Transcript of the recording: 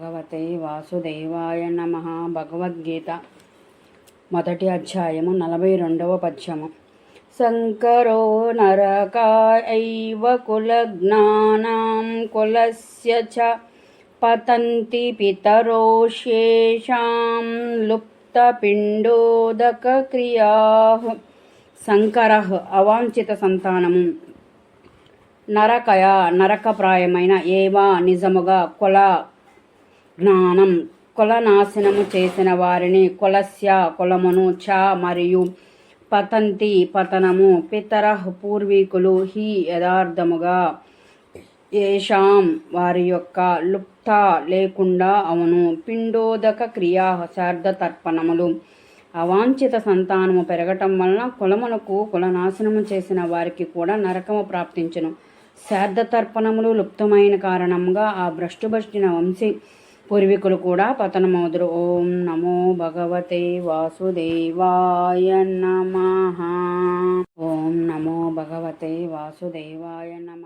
భగవతే వాసుదేవాయ నమ భగవద్గీత మొదటి అధ్యాయము నలభై రెండవ పద్యము. శంకరో నరకాయవ కులజ్ఞానాం కులస్య చ పతంతి పితరో శేషాం లుప్తపిండోదకక్రియా. శంకర అవాంఛిత సంతానము. నరకయ నరకప్రాయమైన ఏవా నిజముగా కుల జ్ఞానం. కులనాశనము చేసిన వారిని కులస్య కులమును చ మరియు పతంతి పతనము పితర పూర్వీకులు హి యథార్థముగా. ఏషాం వారి యొక్క లుప్త లేకుండా అవును. పిండోదక క్రియా శార్ద తర్పణములు. అవాంఛిత సంతానము పెరగటం వలన కులమునకు కులనాశనము చేసిన వారికి కూడా నరకము ప్రాప్తించును. శార్ద తర్పణములు లుప్తమైన కారణంగా ఆ భ్రష్టుభష్టిన వంశీ పూర్వీకులు కూడా పతనమవుదురు. ఓం నమో భగవతే వాసుదేవాయ నమ. ఓం నమో భగవతే వాసుదేవాయ నమ.